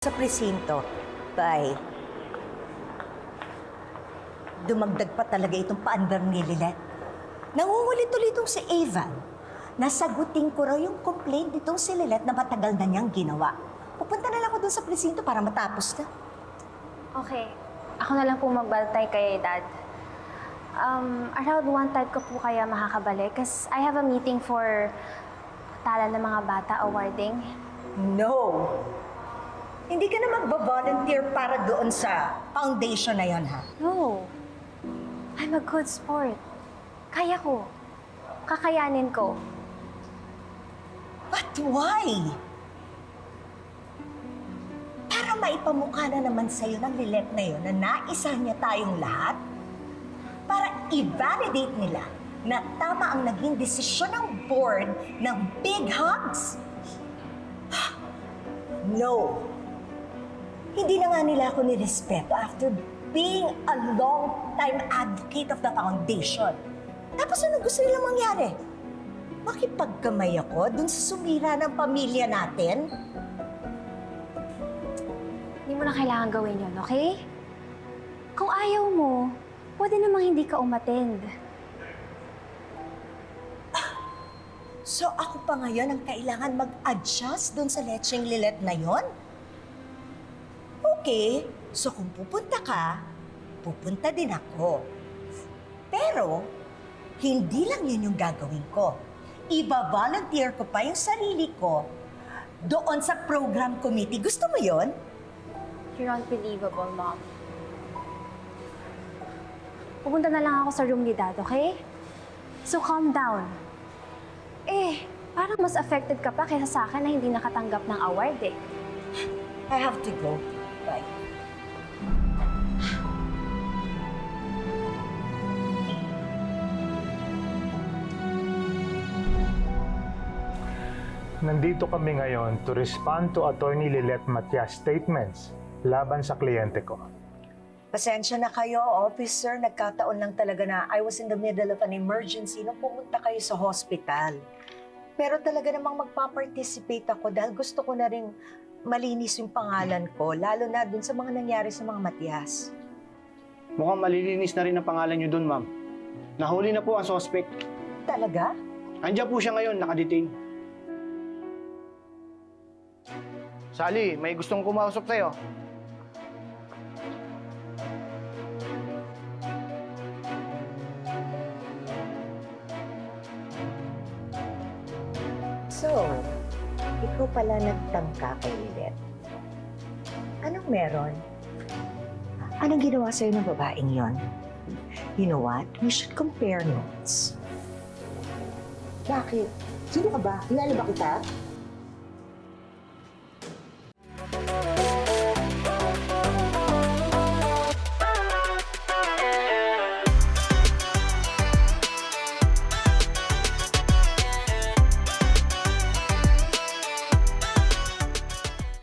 sa presinto. Bye. Dumagdag pa talaga itong paandar ni Lilet. Nangungulit-ulitong si Evan. Nasagutin ko raw yung complaint nitong si Lilet na matagal na niyang ginawa. Pupunta na lang ako dun sa presinto para matapos na. Okay. Ako na lang po magbantay kay Dad. Um, around one time ko po kaya makakabalik kasi I have a meeting for tala ng mga bata awarding. No! Hindi ka na magba-volunteer para doon sa foundation na yon, ha? No. I'm a good sport. Kaya ko. Kakayanin ko. But why? Para maipamukha na naman sa'yo ng lilet na yun na naisa niya tayong lahat? Para i-validate nila na tama ang naging desisyon ng board ng Big Hugs? No. Hindi na nga nila ako nirespeto after being a long-time advocate of the foundation. Tapos ano gusto nilang mangyari? Makipagkamay ako dun sa sumira ng pamilya natin? Hindi mo na kailangan gawin yun, okay? Kung ayaw mo, pwede namang hindi ka umattend. So ako pa ngayon ang kailangan mag-adjust dun sa lecheng lilet na yon? Okay, so kung pupunta ka, pupunta din ako. Pero, hindi lang yun yung gagawin ko. Iba-volunteer ko pa yung sarili ko doon sa program committee. Gusto mo yon? You're unbelievable, Mom. Pupunta na lang ako sa room ni Dad, okay? So calm down. Eh, parang mas affected ka pa kaysa sa akin na hindi nakatanggap ng award eh. I have to go. Bye. Nandito kami ngayon to respond to Attorney Lilet Matias statements laban sa kliyente ko. Pasensya na kayo, officer. Nagkataon lang talaga na I was in the middle of an emergency nung pumunta kayo sa hospital. Pero talaga namang magpa-participate ako dahil gusto ko na rin malinis yung pangalan ko, lalo na dun sa mga nangyari sa mga Matias. Mukhang malilinis na rin ang pangalan niyo doon, ma'am. Nahuli na po ang suspect. Talaga? Andiyan po siya ngayon, nakadetain. Sally, may gustong kumausap sa'yo. So, ikaw pala nagtangka kay Lilet. Anong meron? Anong ginawa sa'yo ng babaeng yon? You know what? We should compare notes. Bakit? Sino ka ba? Kilala ba kita?